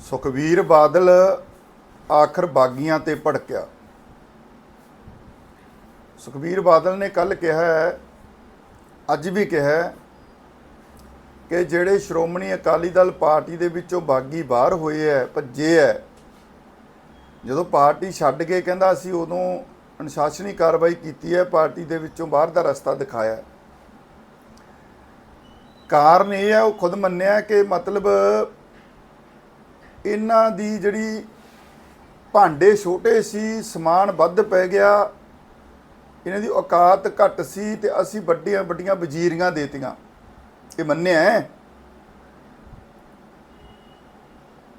ਸੁਖਵੀਰ ਬਾਦਲ ਆਖਰ ਬਾਗੀਆਂ ਤੇ ਭੜਕਿਆ। ਸੁਖਵੀਰ ਬਾਦਲ ਨੇ ਕੱਲ ਕਿਹਾ ਹੈ, ਅੱਜ ਵੀ ਕਿਹਾ ਹੈ ਕਿ ਜਿਹੜੇ ਸ਼੍ਰੋਮਣੀ ਅਕਾਲੀ ਦਲ ਪਾਰਟੀ ਦੇ ਵਿੱਚੋਂ ਬਾਗੀ ਬਾਹਰ ਹੋਏ ਐ ਭੱਜੇ ਐ ਜਦੋਂ ਪਾਰਟੀ ਛੱਡ ਕੇ ਕਹਿੰਦਾ ਅਸੀਂ ਉਦੋਂ ਅਨੁਸ਼ਾਸਨੀ ਕਾਰਵਾਈ ਕੀਤੀ ਹੈ, ਪਾਰਟੀ ਦੇ ਵਿੱਚੋਂ ਬਾਹਰ ਦਾ ਰਸਤਾ ਦਿਖਾਇਆ ਕਾਰਨ ਇਹ ਹੈ, ਉਹ ਖੁਦ ਮੰਨਿਆ ਕਿ ਮਤਲਬ ਇਹਨਾਂ ਦੀ ਜਿਹੜੀ ਭਾਂਡੇ ਛੋਟੇ ਸੀ, ਸਮਾਨ ਵੱਧ ਪੈ ਗਿਆ, ਇਹਨਾਂ ਦੀ ਔਕਾਤ ਘੱਟ ਸੀ ਤੇ ਅਸੀਂ ਵੱਡੀਆਂ ਵੱਡੀਆਂ ਵਜ਼ੀਰੀਆਂ ਦੇਤੀਆਂ। ਇਹ ਮੰਨਿਆ ਹੈ?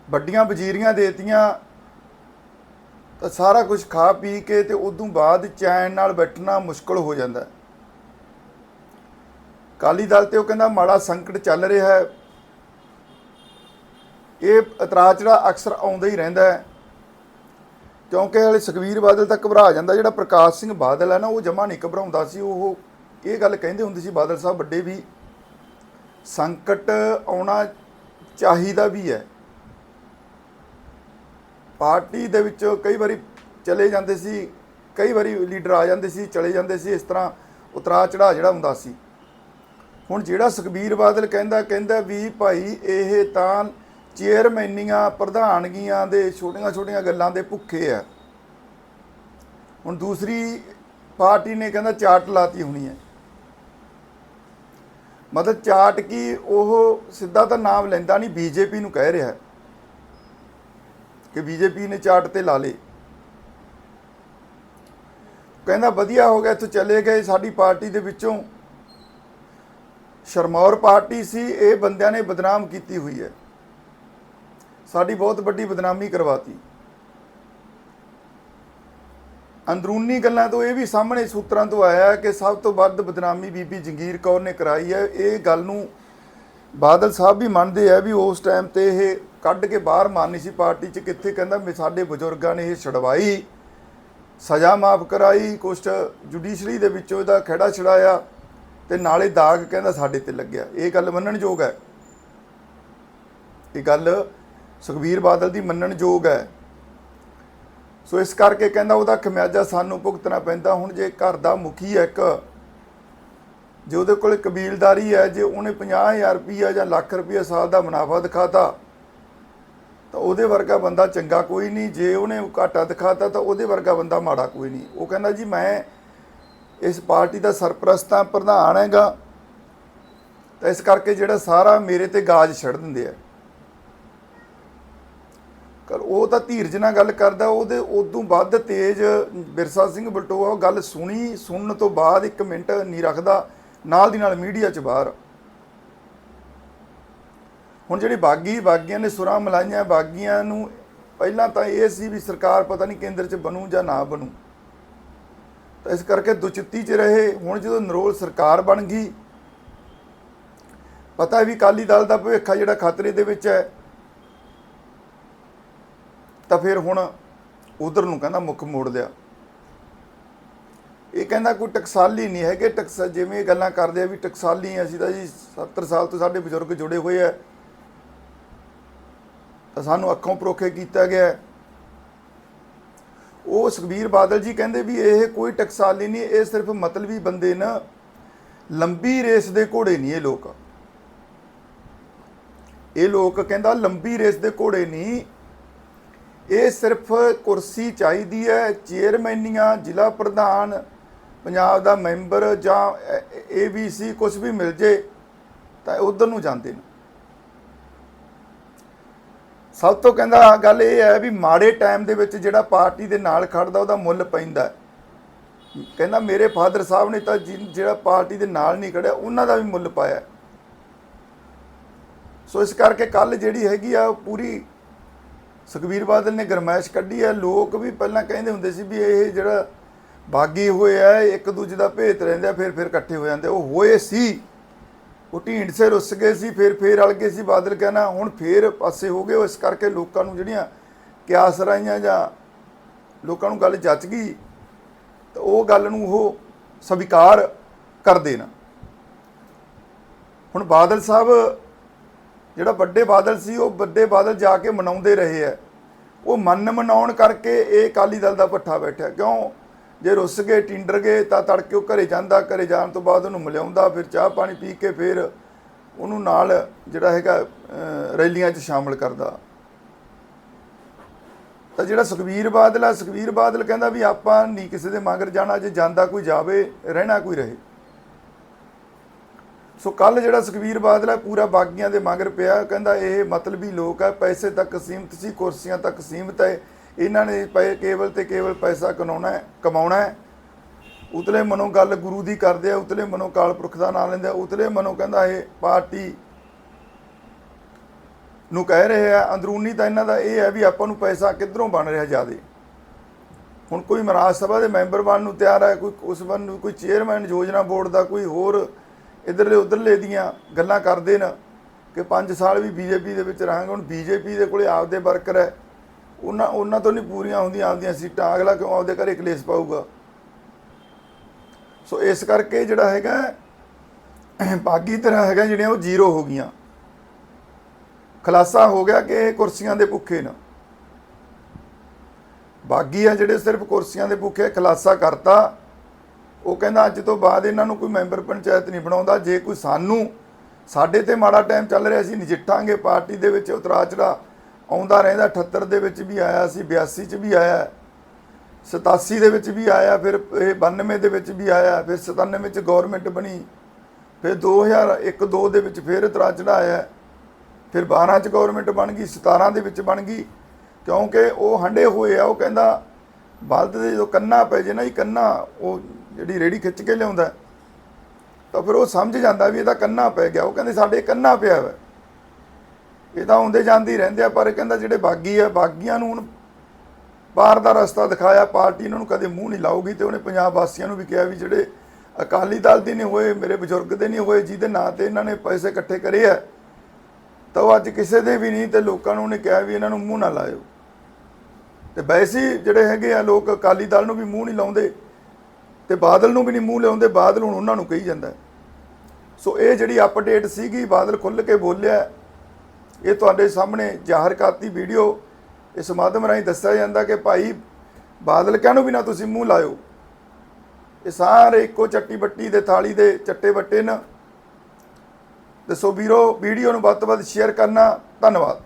ਵੱਡੀਆਂ ਵਜ਼ੀਰੀਆਂ ਦੇਤੀਆਂ ਤਾਂ ਸਾਰਾ ਕੁਝ ਖਾ ਪੀ ਕੇ ਤੇ ਉਦੋਂ ਬਾਅਦ ਚੈਨ ਨਾਲ ਬੈਠਣਾ ਮੁਸ਼ਕਲ ਹੋ ਜਾਂਦਾ ਹੈ। ਕਾਲੀ ਦਲ ਤੇ ਉਹ ਕਹਿੰਦਾ ਮਾੜਾ ਸੰਕਟ ਚੱਲ ਰਿਹਾ ਹੈ। ਇਹ ਇਤਰਾਜ਼ ਜਿਹੜਾ ਅਕਸਰ ਆਉਂਦਾ ਹੀ ਰਹਿੰਦਾ ਹੈ। ਕਿਉਂਕਿ ਹਲੇ ਸੁਖਵੀਰ ਬਾਦਲ ਤਾਂ ਘਬਰਾ ਜਾਂਦਾ, ਜਿਹੜਾ ਪ੍ਰਕਾਸ਼ ਸਿੰਘ ਬਾਦਲ ਹੈ ਨਾ, ਉਹ ਜਮਾ ਨਹੀਂ ਘਬਰਾਉਂਦਾ ਸੀ। ਉਹ ਇਹ ਗੱਲ ਕਹਿੰਦੇ ਹੁੰਦੇ ਸੀ, ਬਾਦਲ ਸਾਹਿਬ ਵੱਡੇ ਵੀ ਸੰਕਟ ਆਉਣਾ ਚਾਹੀਦਾ ਵੀ ਹੈ। ਪਾਰਟੀ ਦੇ ਵਿੱਚ ਕਈ ਵਾਰੀ ਚਲੇ ਜਾਂਦੇ ਸੀ, ਕਈ ਵਾਰੀ ਲੀਡਰ ਆ ਜਾਂਦੇ ਸੀ, ਚਲੇ ਜਾਂਦੇ ਸੀ, ਇਸ ਤਰ੍ਹਾਂ ਉਤਰਾ ਚੜਾ ਜਿਹੜਾ ਹੁੰਦਾ ਸੀ। ਹੁਣ ਜਿਹੜਾ ਸੁਖਬੀਰ ਬਾਦਲ ਕਹਿੰਦਾ ਕਹਿੰਦਾ ਵੀ ਭਾਈ ਇਹ ਤਾਂ ਚੇਅਰਮੈਨੀਆਂ, ਪ੍ਰਧਾਨਗੀਆਂ ਦੇ ਛੋਟੀਆਂ ਛੋਟੀਆਂ ਗੱਲਾਂ ਦੇ ਭੁੱਖੇ ਆ। ਹੁਣ ਦੂਸਰੀ ਪਾਰਟੀ ਨੇ ਕਹਿੰਦਾ ਚਾਟ ਲਾਤੀ ਹੋਣੀ ਹੈ। ਮਤਲਬ ਚਾਟ ਕੀ ਉਹ ਸਿੱਧਾ ਤਾਂ ਨਾਮ ਲੈਂਦਾ ਨਹੀਂ, ਬੀਜੇਪੀ ਨੂੰ ਕਹਿ ਰਿਹਾ ਹੈ ਕਿ ਬੀਜੇਪੀ ਨੇ ਚਾਟ ਤੇ ਲਾ ਲੇ ਕਹਿੰਦਾ ਵਧੀਆ ਹੋ ਗਿਆ, ਇੱਥੋਂ ਚਲੇ ਗਏ ਸਾਡੀ ਪਾਰਟੀ ਦੇ ਵਿੱਚੋਂ। ਸ਼ਰਮੌਰ ਪਾਰਟੀ ਸੀ, ਇਹ ਬੰਦਿਆਂ ਨੇ ਬਦਨਾਮ ਕੀਤੀ ਹੋਈ ਹੈ। ਸਾਡੀ ਬਹੁਤ ਵੱਡੀ ਬਦਨਾਮੀ ਕਰਵਾਤੀ। ਅੰਦਰੂਨੀ ਗੱਲਾਂ ਤੋਂ ਇਹ ਵੀ ਸਾਹਮਣੇ ਸੂਤਰਾਂ ਤੋਂ ਆਇਆ ਕਿ ਸਭ ਤੋਂ ਵੱਧ ਬਦਨਾਮੀ ਬੀਬੀ ਜੰਗੀਰ ਕੌਰ ਨੇ ਕਰਾਈ ਹੈ। ਇਹ ਗੱਲ ਨੂੰ ਬਾਦਲ ਸਾਹਿਬ ਵੀ ਮੰਨਦੇ ਆ ਵੀ ਉਸ ਟਾਈਮ ਤੇ ਇਹ ਕੱਢ ਕੇ ਬਾਹਰ ਮਾਰਨੀ ਸੀ ਪਾਰਟੀ 'ਚ, ਕਿੱਥੇ ਕਹਿੰਦਾ ਸਾਡੇ ਬਜ਼ੁਰਗਾਂ ਨੇ ਇਹ ਛਡਵਾਈ, ਸਜ਼ਾ ਮਾਫ ਕਰਾਈ, ਕੁਛ ਜੁਡੀਸ਼ਰੀ ਦੇ ਵਿੱਚੋਂ ਇਹਦਾ ਖਹਿੜਾ ਛਡਾਇਆ ਤੇ ਨਾਲੇ ਦਾਗ ਕਹਿੰਦਾ ਸਾਡੇ ਤੇ ਲੱਗਿਆ। ਇਹ ਗੱਲ ਮੰਨਣਯੋਗ ਹੈ। ਇਹ ਗੱਲ ਸੁਖਬੀਰ ਬਾਦਲ ਦੀ ਮੰਨਣ ਯੋਗ ਹੈ। ਸੋ ਇਸ ਕਰਕੇ ਕਹਿੰਦਾ ਉਹਦਾ ਖਮਿਆਜਾ ਸਾਨੂੰ ਭੁਗਤਣਾ ਪੈਂਦਾ। ਹੁਣ ਜੇ ਘਰ ਦਾ ਮੁਖੀ ਹੈ ਇੱਕ, ਜੇ ਉਹਦੇ ਕੋਲ ਕਬੀਲਦਾਰੀ ਹੈ, ਜੇ ਉਹਨੇ 50000 ਰੁਪਈਆ ਜਾਂ ਲੱਖ ਰੁਪਈਆ ਸਾਲ ਦਾ ਮੁਨਾਫਾ ਦਿਖਾਤਾ, ਤਾਂ ਉਹਦੇ ਵਰਗਾ ਬੰਦਾ ਚੰਗਾ ਕੋਈ ਨਹੀਂ। ਜੇ ਉਹਨੇ ਘਾਟਾ ਦਿਖਾਤਾ, ਤਾਂ ਉਹਦੇ ਵਰਗਾ ਬੰਦਾ ਮਾੜਾ ਕੋਈ ਨਹੀਂ। ਉਹ ਕਹਿੰਦਾ ਜੀ, ਮੈਂ ਇਸ ਪਾਰਟੀ ਦਾ ਸਰਪ੍ਰਸਤਾਂ ਪ੍ਰਧਾਨ ਹੈਗਾ। ਤਾਂ ਇਸ ਕਰਕੇ ਜਿਹੜਾ ਸਾਰਾ ਮੇਰੇ ਤੇ ਗਾਜ ਛੱਡ ਦਿੰਦੇ ਆ। ਕਰ ਉਹ ਤਾਂ ਧੀਰਜ ਨਾਲ ਗੱਲ ਕਰਦਾ, ਉਹਦੇ ਉਦੋਂ ਵੱਧ ਤੇਜ਼ ਬਿਰਸਾ ਸਿੰਘ ਬਲਟੋਆ ਉਹ ਗੱਲ ਸੁਣੀ, ਸੁਣਨ ਤੋਂ ਬਾਅਦ ਇੱਕ ਮਿੰਟ ਨਹੀਂ ਰੱਖਦਾ, ਨਾਲ ਦੀ ਨਾਲ ਮੀਡੀਆ 'ਚ ਬਾਹਰ। ਹੁਣ ਜਿਹੜੀ ਬਾਗੀ, ਬਾਗੀਆਂ ਨੇ ਸੁਰਾਂ ਮਲਾਈਆਂ, ਬਾਗੀਆਂ ਨੂੰ ਪਹਿਲਾਂ ਤਾਂ ਇਹ ਸੀ ਵੀ ਸਰਕਾਰ ਪਤਾ ਨਹੀਂ ਕੇਂਦਰ 'ਚ ਬਣੂ ਜਾਂ ਨਾ ਬਣੂ। ਤਾਂ ਇਸ ਕਰਕੇ ਦੁਚਿੱਤੀ 'ਚ ਰਹੇ, ਹੁਣ ਜਦੋਂ ਨਰੋਲ ਸਰਕਾਰ ਬਣ ਗਈ, ਪਤਾ ਵੀ ਕਾਲੀ ਦਲ ਦਾ ਭਵਿੱਖ ਜਿਹੜਾ ਖਤਰੇ ਦੇ ਵਿੱਚ ਹੈ। ਤਾਂ ਫਿਰ ਹੁਣ ਉਧਰ ਨੂੰ ਕਹਿੰਦਾ ਮੁੱਖ ਮੋੜ ਲਿਆ। ਇਹ ਕਹਿੰਦਾ ਕੋਈ ਟਕਸਾਲੀ ਨਹੀਂ ਹੈਗੇ, ਟਕਸ ਜਿਵੇਂ ਇਹ ਗੱਲਾਂ ਕਰਦੇ ਆ ਵੀ ਟਕਸਾਲੀ ਅਸੀਂ ਤਾਂ ਜੀ 70 ਸਾਲ ਤੋਂ ਸਾਡੇ ਬਜ਼ੁਰਗ ਜੁੜੇ ਹੋਏ ਆ। ਤਾਂ ਸਾਨੂੰ ਅੱਖੋਂ ਪਰੋਖੇ ਕੀਤਾ ਗਿਆ ਉਹ ਸੁਖਬੀਰ ਬਾਦਲ ਜੀ ਕਹਿੰਦੇ ਵੀ ਇਹ ਕੋਈ ਟਕਸਾਲੀ ਨਹੀਂ, ਇਹ ਸਿਰਫ ਮਤਲਬੀ ਬੰਦੇ ਨਾ, ਲੰਬੀ ਰੇਸ ਦੇ ਘੋੜੇ ਨਹੀਂ ਇਹ ਲੋਕ। ਇਹ ਲੋਕ ਕਹਿੰਦਾ ਲੰਬੀ ਰੇਸ ਦੇ ਘੋੜੇ ਨਹੀਂ ਇਹ ਸਿਰਫ ਕੁਰਸੀ ਚਾਹੀਦੀ ਹੈ ਚੇਅਰਮੈਨੀਆਂ ਜ਼ਿਲ੍ਹਾ ਪ੍ਰਧਾਨ, ਪੰਜਾਬ ਦਾ ਮੈਂਬਰ ਜਾਂ ਏਬੀਸੀ ਕੁਝ ਵੀ ਮਿਲ ਜੇ, ਤਾਂ ਉਧਰ ਨੂੰ ਜਾਂਦੇ ਨੇ। ਸਭ ਤੋਂ ਕਹਿੰਦਾ ਗੱਲ ਇਹ ਹੈ ਵੀ ਮਾੜੇ ਟਾਈਮ ਦੇ ਵਿੱਚ ਜਿਹੜਾ ਪਾਰਟੀ ਦੇ ਨਾਲ ਖੜਦਾ, ਉਹਦਾ ਮੁੱਲ ਪੈਂਦਾ ਕਹਿੰਦਾ ਮੇਰੇ ਫਾਦਰ ਸਾਹਿਬ ਨੇ ਤਾਂ ਜਿ- ਜਿਹੜਾ ਪਾਰਟੀ ਦੇ ਨਾਲ ਨਹੀਂ ਖੜਿਆ, ਉਹਨਾਂ ਦਾ ਵੀ ਮੁੱਲ ਪਾਇਆ ਸੋ ਇਸ ਕਰਕੇ ਕੱਲ ਜਿਹੜੀ ਹੈਗੀ ਆ ਉਹ ਪੂਰੀ ਸੁਖਬੀਰ ਬਾਦਲ ਨੇ ਗਰਮਾਇਸ਼ ਕੱਢੀ ਹੈ। ਲੋਕ ਵੀ ਪਹਿਲਾਂ ਕਹਿੰਦੇ ਹੁੰਦੇ ਸੀ ਵੀ ਇਹ ਜਿਹੜਾ ਬਾਗੀ ਹੋਏ ਆ ਇੱਕ ਦੂਜੇ ਦਾ ਭੇਤ ਰਹਿੰਦੇ ਫਿਰ ਫਿਰ ਇਕੱਠੇ ਹੋ ਜਾਂਦੇ ਉਹ ਹੋਏ ਸੀ। ਉਹ ਢੀਂਡ ਸੇ ਰੁੱਸ ਗਏ ਸੀ, ਫਿਰ ਫਿਰ ਰਲ ਗਏ ਸੀ। ਬਾਦਲ ਕਹਿਣਾ ਹੁਣ ਫਿਰ ਪਾਸੇ ਹੋ ਗਏ ਉਹ ਇਸ ਕਰਕੇ ਲੋਕਾਂ ਨੂੰ ਜਿਹੜੀਆਂ ਕਿਆਸ ਰਾਈਆਂ ਜਾਂ ਲੋਕਾਂ ਨੂੰ ਗੱਲ ਜੱਚ ਗਈ, ਤਾਂ ਉਹ ਗੱਲ ਨੂੰ ਉਹ ਸਵੀਕਾਰ ਕਰਦੇ ਨਾ ਹੁਣ ਬਾਦਲ ਸਾਹਿਬ ਜਿਹੜਾ ਵੱਡੇ ਬਾਦਲ ਸੀ, ਉਹ ਵੱਡੇ ਬਾਦਲ ਜਾ ਕੇ ਮਨਾਉਂਦੇ ਰਹੇ ਆ ਉਹ ਮਨ ਮਨਾਉਣ ਕਰਕੇ ਇਹ ਅਕਾਲੀ ਦਲ ਦਾ ਪੱਠਾ ਬੈਠਿਆ ਕਿਉਂ? ਜੇ ਰੁੱਸ ਗਏ, ਟਿੰਡਰ ਗਏ, ਤਾਂ ਤੜਕੇ ਉਹ ਘਰੇ ਜਾਂਦਾ, ਘਰੇ ਜਾਣ ਤੋਂ ਬਾਅਦ ਉਹਨੂੰ ਮਿਲਿਆਉਂਦਾ ਫਿਰ ਚਾਹ ਪਾਣੀ ਪੀ ਕੇ ਫਿਰ ਉਹਨੂੰ ਨਾਲ ਜਿਹੜਾ ਹੈਗਾ ਰੈਲੀਆਂ 'ਚ ਸ਼ਾਮਲ ਕਰਦਾ। ਤਾਂ ਜਿਹੜਾ ਸੁਖਵੀਰ ਬਾਦਲ ਆ ਸੁਖਵੀਰ ਬਾਦਲ ਕਹਿੰਦਾ ਵੀ ਆਪਾਂ ਨਹੀਂ ਕਿਸੇ ਦੇ ਮਗਰ ਜਾਣਾ, ਜੇ ਜਾਂਦਾ ਕੋਈ ਜਾਵੇ, ਰਹਿਣਾ ਕੋਈ ਰਹੇ। ਸੋ ਕੱਲ ਜਿਹੜਾ ਸੁਖਵੀਰ ਬਾਦਲ ਹੈ ਪੂਰਾ ਬਾਗੀਆਂ ਦੇ ਮਗਰ ਪਿਆ। ਕਹਿੰਦਾ ਇਹ ਮਤਲਬੀ ਲੋਕ ਹੈ ਪੈਸੇ ਤੱਕ ਸੀਮਤ ਸੀ, ਕੁਰਸੀਆਂ ਤੱਕ ਸੀਮਤ ਹੈ। ਇਹਨਾਂ ਨੇ ਪਏ ਕੇਵਲ ਤੇ ਕੇਵਲ ਪੈਸਾ ਕਮਾਉਣਾ ਹੈ ਕਮਾਉਣਾ ਹੈ। ਉਤਲੇ ਮਨੋਂ ਗੱਲ ਗੁਰੂ ਦੀ ਕਰਦੇ ਆ, ਉਤਲੇ ਮਨੋਂ ਕਾਲ ਪੁਰਖ ਦਾ ਨਾਮ ਲੈਂਦੇ ਆ, ਉਤਲੇ ਮਨੋਂ ਕਹਿੰਦਾ ਇਹ ਪਾਰਟੀ ਨੂੰ ਕਹਿ ਰਹੇ ਆ, ਅੰਦਰੂਨੀ ਤਾਂ ਇਹਨਾਂ ਦਾ ਇਹ ਹੈ ਵੀ ਆਪਾਂ ਨੂੰ ਪੈਸਾ ਕਿੱਧਰੋਂ ਬਣ ਰਿਹਾ ਜਿਆਦੇ। ਹੁਣ ਕੋਈ ਮਹਾਰਾਜ ਸਭਾ ਦੇ ਮੈਂਬਰ ਬਣਨ ਨੂੰ ਤਿਆਰ ਹੈ ਕੋਈ ਉਸ ਬਣ ਨੂੰ, ਕੋਈ ਚੇਅਰਮੈਨ ਯੋਜਨਾ ਬੋਰਡ ਦਾ, ਕੋਈ ਹੋਰ ਇਧਰਲੇ ਉਧਰਲੇ ਦੀਆਂ ਗੱਲਾਂ ਕਰਦੇ ਨੇ ਕਿ 5 ਸਾਲ ਵੀ ਬੀਜੇਪੀ ਦੇ ਵਿੱਚ ਰਹਾਂਗੇ, ਹੁਣ ਬੀਜੇਪੀ ਦੇ ਕੋਲੇ ਆਪਦੇ ਵਰਕਰ ਹੈ। ਉਹਨਾਂ ਉਹਨਾਂ ਤੋਂ ਨਹੀਂ ਪੂਰੀਆਂ ਹੁੰਦੀਆਂ ਆਪਦੀਆਂ ਸੀਟਾਂ। ਅਗਲਾ ਕਿਉਂ ਆਪਦੇ ਘਰੇ ਕਲੇਸ਼ ਪਾਊਗਾ? ਸੋ ਇਸ ਕਰਕੇ ਜਿਹੜਾ ਹੈਗਾ, ਬਾਗੀ ਤਰ੍ਹਾਂ ਹੈਗਾ ਜਿਹੜੀਆਂ ਉਹ ਜ਼ੀਰੋ ਹੋ ਗਈਆਂ। ਖਲਾਸਾ ਹੋ ਗਿਆ ਕਿ ਇਹ ਕੁਰਸੀਆਂ ਦੇ ਭੁੱਖੇ ਨਾ। ਬਾਗੀ ਆ ਜਿਹੜੇ ਸਿਰਫ ਕੁਰਸੀਆਂ ਦੇ ਭੁੱਖੇ ਖਲਾਸਾ ਕਰਤਾ। ਉਹ ਕਹਿੰਦਾ ਅੱਜ ਤੋਂ ਬਾਅਦ ਇਹਨਾਂ ਨੂੰ ਕੋਈ ਮੈਂਬਰ ਪੰਚਾਇਤ ਨਹੀਂ ਬਣਾਉਂਦਾ। ਜੇ ਕੋਈ ਸਾਨੂੰ, ਸਾਡੇ ਤੇ ਮਾੜਾ ਟਾਈਮ ਚੱਲ ਰਿਹਾ ਸੀ ਨਜਿੱਠਾਂਗੇ। ਪਾਰਟੀ ਦੇ ਵਿੱਚ ਉਤਰਾ ਚੜਾ ਆਉਂਦਾ ਰਹਿੰਦਾ 78 ਦੇ ਵਿੱਚ ਵੀ ਆਇਆ ਸੀ 82 ਚ ਵੀ ਆਇਆ। 87 ਦੇ ਵਿੱਚ ਵੀ ਆਇਆ, ਫਿਰ ਇਹ 92 ਦੇ ਵਿੱਚ ਵੀ ਆਇਆ, ਫਿਰ 97 ਚ ਗਵਰਨਮੈਂਟ ਬਣੀ। ਫਿਰ 2001 2 ਦੇ ਵਿੱਚ ਫਿਰ ਉਤਰਾ ਚੜਾ ਆਇਆ। ਫਿਰ 12 ਚ ਗਵਰਨਮੈਂਟ ਬਣ ਗਈ 17 ਦੇ ਵਿੱਚ ਬਣ ਗਈ। ਕਿਉਂਕਿ ਉਹ ਹੰਡੇ ਹੋਏ ਆ, ਉਹ ਕਹਿੰਦਾ, ਬਲਦ ਦੇ ਜਦੋਂ ਕੰਨਾ ਪੈ ਜੇ ਨਾ ਜੀ, ਕੰਨਾ, ਉਹ ਜਿਹੜੀ ਰੇੜੀ ਖਿੱਚ ਕੇ ਲਿਆਉਂਦਾ ਤਾਂ ਫਿਰ ਉਹ ਸਮਝ ਜਾਂਦਾ ਵੀ ਇਹਦਾ ਕੰਨਾ ਪੈ ਗਿਆ। ਉਹ ਕਹਿੰਦੇ ਸਾਡੇ ਕੰਨਾ ਪਿਆ ਵਾ ਇਹ ਤਾਂ ਆਉਂਦੇ ਜਾਂਦੇ ਹੀ ਰਹਿੰਦੇ ਆ, ਪਰ ਇਹ ਕਹਿੰਦਾ ਜਿਹੜੇ ਬਾਗੀ ਆ, ਬਾਗੀਆਂ ਨੂੰ ਹੁਣ ਪਾਰ ਦਾ ਰਸਤਾ ਦਿਖਾਇਆ, ਪਾਰਟੀ ਇਹਨਾਂ ਨੂੰ ਕਦੇ ਮੂੰਹ ਨਹੀਂ ਲਾਊਗੀ ਤੇ ਉਹਨੇ ਪੰਜਾਬ ਵਾਸੀਆਂ ਨੂੰ ਵੀ ਕਿਹਾ ਵੀ ਜਿਹੜੇ ਅਕਾਲੀ ਦਲ ਦੇ ਨਹੀਂ ਹੋਏ, ਮੇਰੇ ਬਜ਼ੁਰਗ ਦੇ ਨਹੀਂ ਹੋਏ, ਜਿਹਦੇ ਨਾਂ ਤੇ ਇਹਨਾਂ ਨੇ ਪੈਸੇ ਇਕੱਠੇ ਕਰੇ ਆ, ਤਾਂ ਉਹ ਅੱਜ ਕਿਸੇ ਦੇ ਵੀ ਨਹੀਂ ਤੇ ਲੋਕਾਂ ਨੂੰ ਉਹਨੇ ਕਿਹਾ ਵੀ ਇਹਨਾਂ ਨੂੰ ਮੂੰਹ ਨਾ ਲਾਇਓ। ਤੇ ਵੈਸੇ ਹੀ ਜਿਹੜੇ ਹੈਗੇ ਆ ਲੋਕ ਅਕਾਲੀ ਦਲ ਨੂੰ ਵੀ ਮੂੰਹ ਨਹੀਂ ਲਾਉਂਦੇ। ਤੇ ਬਾਦਲ ਨੂੰ ਵੀ ਨਹੀਂ ਮੂੰਹ ਲਿਆਉਂਦੇ, ਬਾਦਲ ਹੁਣ ਉਹਨਾਂ ਨੂੰ ਕਹੀ ਜਾਂਦਾ। ਸੋ ਇਹ ਜਿਹੜੀ ਅਪਡੇਟ ਸੀਗੀ, ਬਾਦਲ ਖੁੱਲ ਕੇ ਬੋਲਿਆ, ਇਹ ਤੁਹਾਡੇ ਸਾਹਮਣੇ ਜ਼ਾਹਰ ਕਰਤੀ ਵੀਡੀਓ। ਇਸ ਮਾਧਿਅਮ ਰਾਹੀਂ ਦੱਸਿਆ ਜਾਂਦਾ ਕਿ ਭਾਈ, ਬਾਦਲ ਕਹਿਣੋ ਵੀ ਨਾ ਤੁਸੀਂ ਮੂੰਹ ਲਾਇਓ? ਇਹ ਸਾਰੇ ਇੱਕੋ ਚੱਟੀ ਬੱਟੀ ਦੇ ਥਾਲੀ ਦੇ ਚੱਟੇ ਬੱਟੇ ਨੇ। ਦੱਸੋ ਵੀਰੋ, ਵੀਡੀਓ ਨੂੰ ਵੱਧ ਤੋਂ ਵੱਧ ਸ਼ੇਅਰ ਕਰਨਾ। ਧੰਨਵਾਦ।